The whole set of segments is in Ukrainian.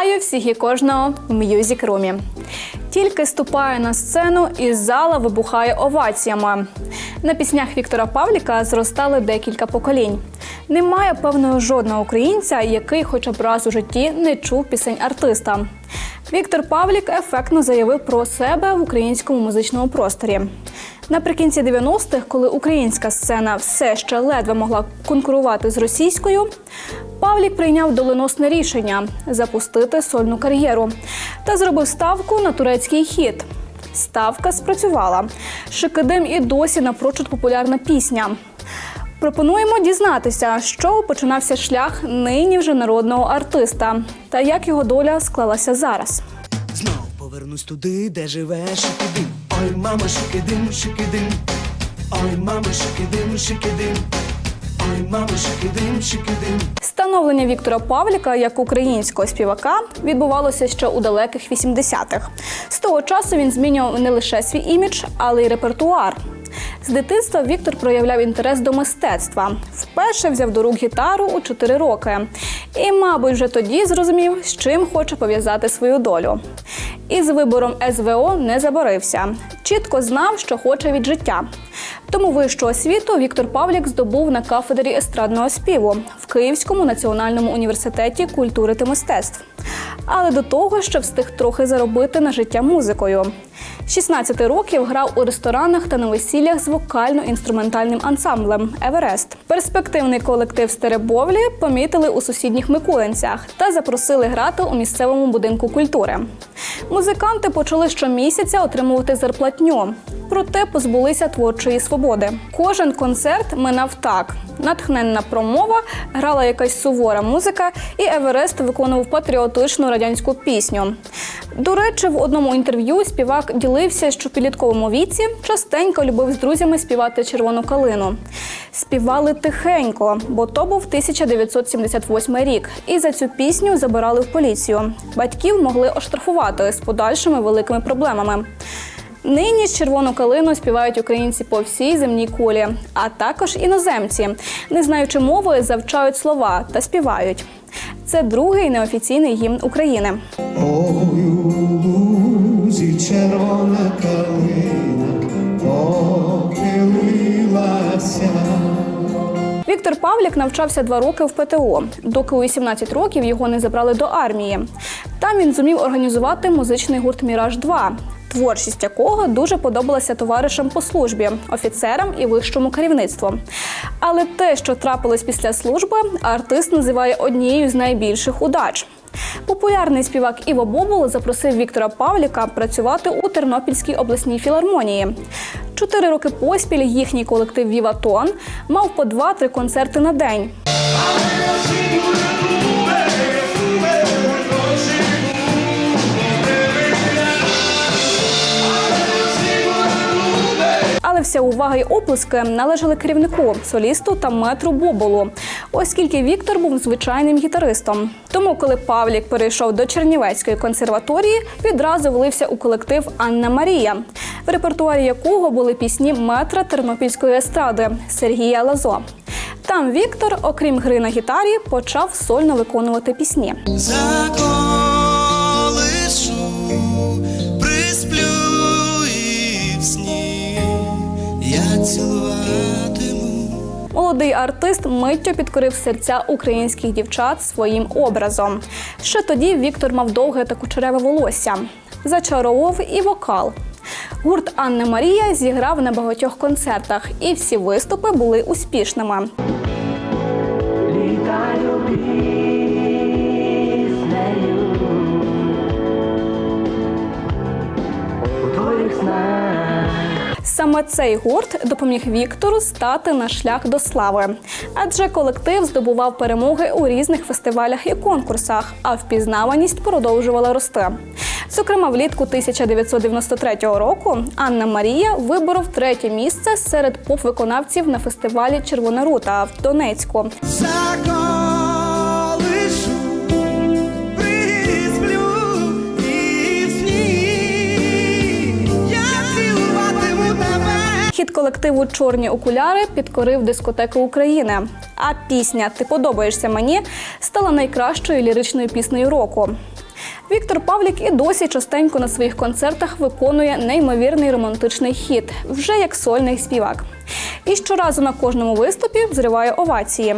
Вітаю всіх і кожного в М'юзік Румі. Тільки ступає на сцену, і зала вибухає оваціями. На піснях Віктора Павліка зростали декілька поколінь. Немає певного жодного українця, який хоча б раз у житті не чув пісень артиста. Віктор Павлік ефектно заявив про себе в українському музичному просторі. Наприкінці 90-х, коли українська сцена все ще ледве могла конкурувати з російською, Павлік прийняв доленосне рішення запустити сольну кар'єру та зробив ставку на турецький хіт. Ставка спрацювала. Шикидим і досі напрочуд популярна пісня. Пропонуємо дізнатися, чого починався шлях нині вже народного артиста та як його доля склалася зараз. Знов повернусь туди, де живе шикидим. Ой, мама, шикидим, шикидим. Ой, мама, шикидим, шикидим. Ой, мама, шикидим, шикидим. Становлення Віктора Павліка як українського співака відбувалося ще у далеких 80-х. З того часу він змінював не лише свій імідж, але й репертуар. З дитинства Віктор проявляв інтерес до мистецтва. Вперше взяв до рук гітару у 4 роки. І, мабуть, вже тоді зрозумів, з чим хоче пов'язати свою долю. І з вибором СВО не заборився. Чітко знав, що хоче від життя. Тому вищу освіту Віктор Павлік здобув на кафедрі естрадного співу в Київському національному університеті культури та мистецтв. Але до того, що встиг трохи заробити на життя музикою. З 16 років грав у ресторанах та на весіллях з вокально-інструментальним ансамблем Еверест. Перспективний колектив Стеребовлі помітили у сусідніх Микулинцях та запросили грати у місцевому будинку культури. Музиканти почали щомісяця отримувати зарплатню, проте позбулися творчої свободи. Кожен концерт минав так: натхненна промова, грала якась сувора музика, і Еверест виконував патріотичну радянську пісню. До речі, в одному інтерв'ю співак ділився, що в підлітковому віці частенько любив з друзями співати червону калину. Співали тихенько, бо то був 1978 рік, і за цю пісню забирали в поліцію. Батьків могли оштрафувати з подальшими великими проблемами. Нині ж червону калину співають українці по всій земній кулі, а також іноземці, не знаючи мови, завчають слова та співають. Це другий неофіційний гімн України. Червона калина похилилася. Віктор Павлік навчався два роки в ПТО, доки у 18 років його не забрали до армії. Там він зумів організувати музичний гурт Міраж 2 творчість якого дуже подобалася товаришам по службі, офіцерам і вищому керівництву. Але те, що трапилось після служби, артист називає однією з найбільших удач. Популярний співак Іво Бобул запросив Віктора Павліка працювати у Тернопільській обласній філармонії. Чотири роки поспіль їхній колектив Віватон мав по два-три концерти на день. Але вся увага й оплески належали керівнику, солісту та метру Боболу, оскільки Віктор був звичайним гітаристом. Тому, коли Павлік перейшов до Чернівецької консерваторії, відразу влився у колектив Анна Марія, в репертуарі якого були пісні метра тернопільської естради Сергія Лазо. Там Віктор, окрім гри на гітарі, почав сольно виконувати пісні. Заколишу, цілуватиму. Молодий артист миттю підкорив серця українських дівчат своїм образом. Ще тоді Віктор мав довге та кучереве волосся, зачаровував і вокал. Гурт Анна Марія зіграв на багатьох концертах, і всі виступи були успішними. Цей гурт допоміг Віктору стати на шлях до слави, адже колектив здобував перемоги у різних фестивалях і конкурсах, а впізнаваність продовжувала рости. Зокрема, влітку 1993 року Анна Марія виборов третє місце серед поп-виконавців на фестивалі Червона рута в Донецьку. Заколишу, Хід колективу Чорні окуляри підкорив дискотеку України. А пісня Ти подобаєшся мені стала найкращою ліричною піснею року. Віктор Павлік і досі частенько на своїх концертах виконує неймовірний романтичний хіт, вже як сольний співак. І щоразу на кожному виступі взриває овації.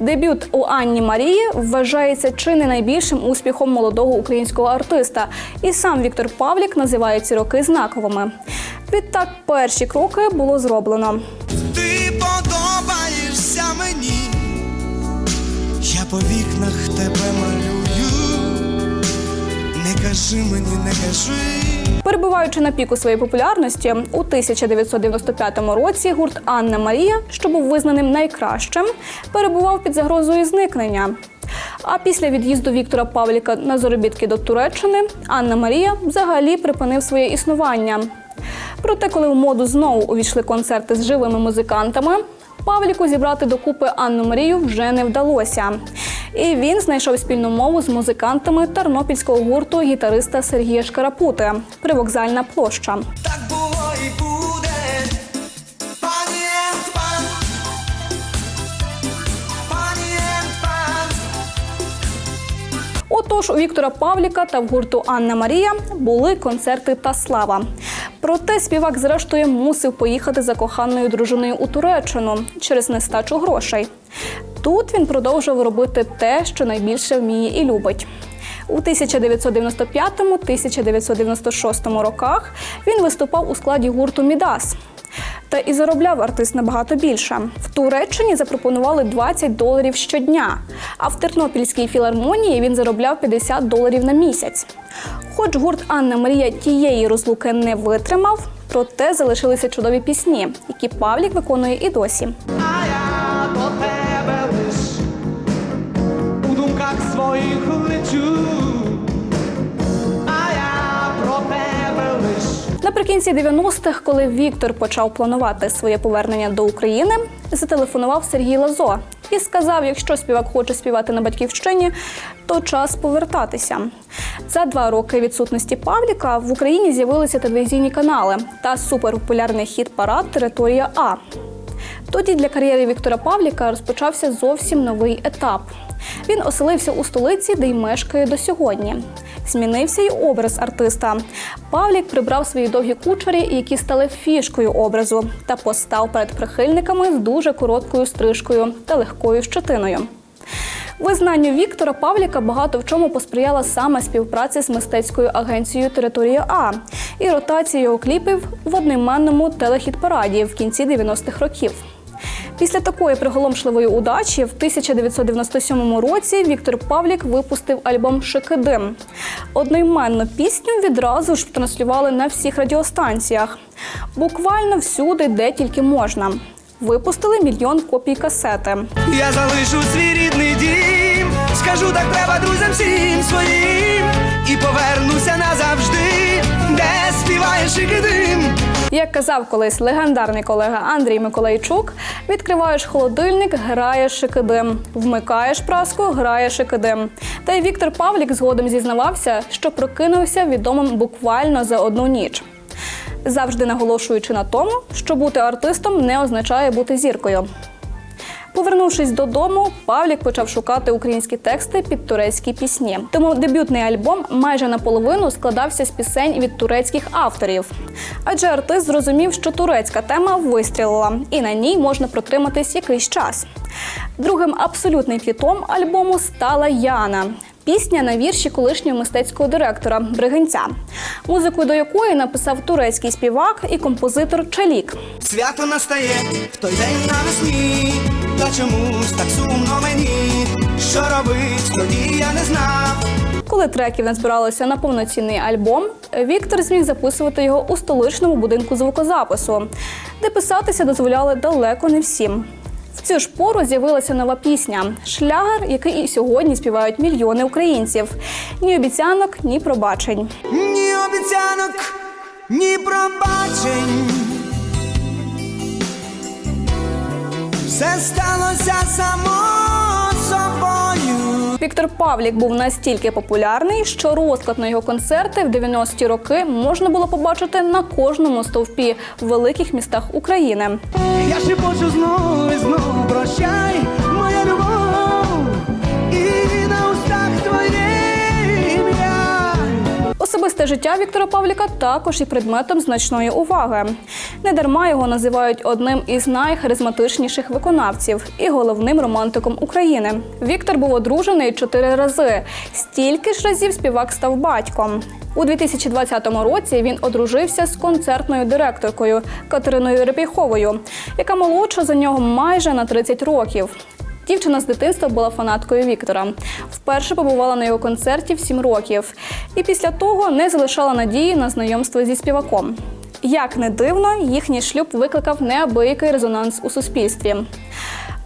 Дебют у Анні Марії вважається чи не найбільшим успіхом молодого українського артиста, і сам Віктор Павлік називає ці роки знаковими. Відтак, перші кроки було зроблено. Ти подобаєшся мені, я по вікнах тебе малюю. Не кажи мені, не кажи. Перебуваючи на піку своєї популярності, у 1995 році гурт Анна Марія, що був визнаним найкращим, перебував під загрозою зникнення. А після від'їзду Віктора Павліка на заробітки до Туреччини Анна Марія взагалі припинив своє існування. Проте, коли в моду знову увійшли концерти з живими музикантами, Павліку зібрати докупи Анну Марію вже не вдалося. І він знайшов спільну мову з музикантами тернопільського гурту гітариста Сергія Шкарапути Привокзальна площа. Так було і буде. Отож, у Віктора Павліка та в гурту Анна Марія були концерти та слава. Проте співак, зрештою, мусив поїхати за коханою дружиною у Туреччину через нестачу грошей. Тут він продовжив робити те, що найбільше вміє і любить. У 1995-1996 роках він виступав у складі гурту Мідас. Та і заробляв артист набагато більше. В Туреччині запропонували 20 доларів щодня, а в Тернопільській філармонії він заробляв 50 доларів на місяць. Хоч гурт Анна Марія тієї розлуки не витримав, проте залишилися чудові пісні, які Павлік виконує і досі. А я до тебе лиш у думках своїх лечу. Наприкінці 90-х, коли Віктор почав планувати своє повернення до України, зателефонував Сергій Лазо і сказав: якщо співак хоче співати на батьківщині, то час повертатися. За два роки відсутності Павліка в Україні з'явилися телевізійні канали та суперпопулярний хіт-парад Територія А. Тоді для кар'єри Віктора Павліка розпочався зовсім новий етап. Він оселився у столиці, де й мешкає до сьогодні. Змінився й образ артиста. Павлік прибрав свої довгі кучері, які стали фішкою образу, та постав перед прихильниками з дуже короткою стрижкою та легкою щетиною. Визнанню Віктора Павліка багато в чому посприяла саме співпраця з мистецькою агенцією Територія А і ротація його кліпів в одноіменному телехіт-параді в кінці 90-х років. Після такої приголомшливої удачі в 1997 році Віктор Павлік випустив альбом Шикидим. Одноіменну пісню відразу ж транслювали на всіх радіостанціях, буквально всюди, де тільки можна. Випустили мільйон копій касети. Я залишу свій рідний дім, скажу так треба друзям всім своїм і повернуся назавжди, де співає шикидим. Як казав колись легендарний колега Андрій Миколайчук, відкриваєш холодильник, грає шикидим. Вмикаєш праску, грає шикидим. Та й Віктор Павлік згодом зізнавався, що прокинувся відомим буквально за одну ніч. Завжди наголошуючи на тому, що бути артистом не означає бути зіркою. Повернувшись додому, Павлік почав шукати українські тексти під турецькі пісні. Тому дебютний альбом майже наполовину складався з пісень від турецьких авторів. Адже артист зрозумів, що турецька тема вистрілила, і на ній можна протриматись якийсь час. Другим абсолютним хітом альбому стала Яна. Пісня на вірші колишнього мистецького директора Бригинця, музику до якої написав турецький співак і композитор Чалік. Свято настає в той день навесні, та чомусь так сумно мені, що робить тоді я не знав. Коли треків назбиралося на повноцінний альбом, Віктор зміг записувати його у столичному будинку звукозапису, де писатися дозволяли далеко не всім. В цю ж пору з'явилася нова пісня шлягер, який і сьогодні співають мільйони українців. Ні обіцянок, ні пробачень. Ні обіцянок, ні пробачень. Все сталося само. Віктор Павлік був настільки популярний, що розклад на його концерти в 90-ті роки можна було побачити на кожному стовпі в великих містах України. Я ще хочу знову і знову прощай, Особисте життя Віктора Павліка також і предметом значної уваги. Недарма його називають одним із найхаризматичніших виконавців і головним романтиком України. Віктор був одружений чотири рази. Стільки ж разів співак став батьком. У 2020 році він одружився з концертною директоркою Катериною Репіховою, яка молодша за нього майже на 30 років. Дівчина з дитинства була фанаткою Віктора. Вперше побувала на його концерті в 7 років, і після того не залишала надії на знайомство зі співаком. Як не дивно, їхній шлюб викликав неабиякий резонанс у суспільстві.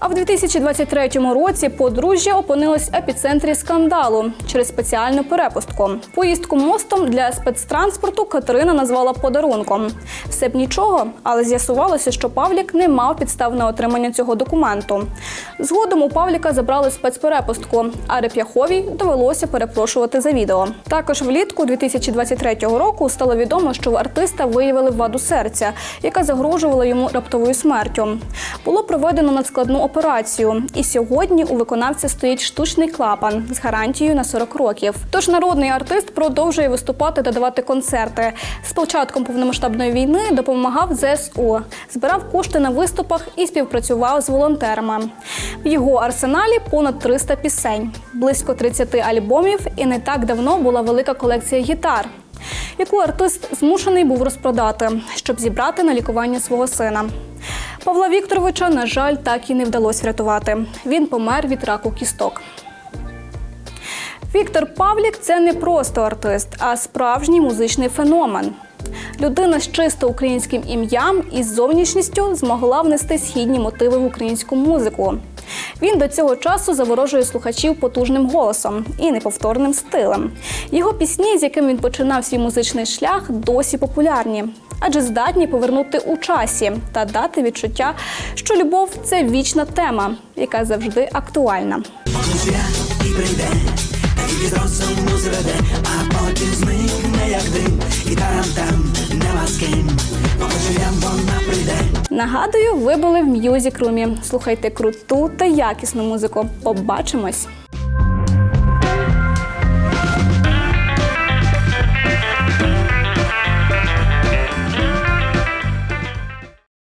А в 2023 році подружжя опинилось в епіцентрі скандалу через спеціальну перепустку. Поїздку мостом для спецтранспорту Катерина назвала подарунком. Все б нічого, але з'ясувалося, що Павлік не мав підстав на отримання цього документу. Згодом у Павліка забрали спецперепустку, а Реп'яховій довелося перепрошувати за відео. Також влітку 2023 року стало відомо, що в артиста виявили ваду серця, яка загрожувала йому раптовою смертю. Було проведено надскладну операцію, і сьогодні у виконавця стоїть штучний клапан з гарантією на 40 років. Тож народний артист продовжує виступати та давати концерти. З початком повномасштабної війни допомагав ЗСУ, збирав кошти на виступах і співпрацював з волонтерами. В його арсеналі понад 300 пісень, близько 30 альбомів, і не так давно була велика колекція гітар. Яку артист змушений був розпродати, щоб зібрати на лікування свого сина. Павла Вікторовича, на жаль, так і не вдалося врятувати. Він помер від раку кісток. Віктор Павлік це не просто артист, а справжній музичний феномен. Людина з чисто українським ім'ям і зовнішністю змогла внести східні мотиви в українську музику. Він до цього часу заворожує слухачів потужним голосом і неповторним стилем. Його пісні, з яким він починав свій музичний шлях, досі популярні, адже здатні повернути у часі та дати відчуття, що любов це вічна тема, яка завжди актуальна. Тільки з розуму зведе, а потім зникне, як дим, і там там нема з ким. Я, вона прийде. Нагадую, ви були в м'юзік румі. Слухайте круту та якісну музику. Побачимось!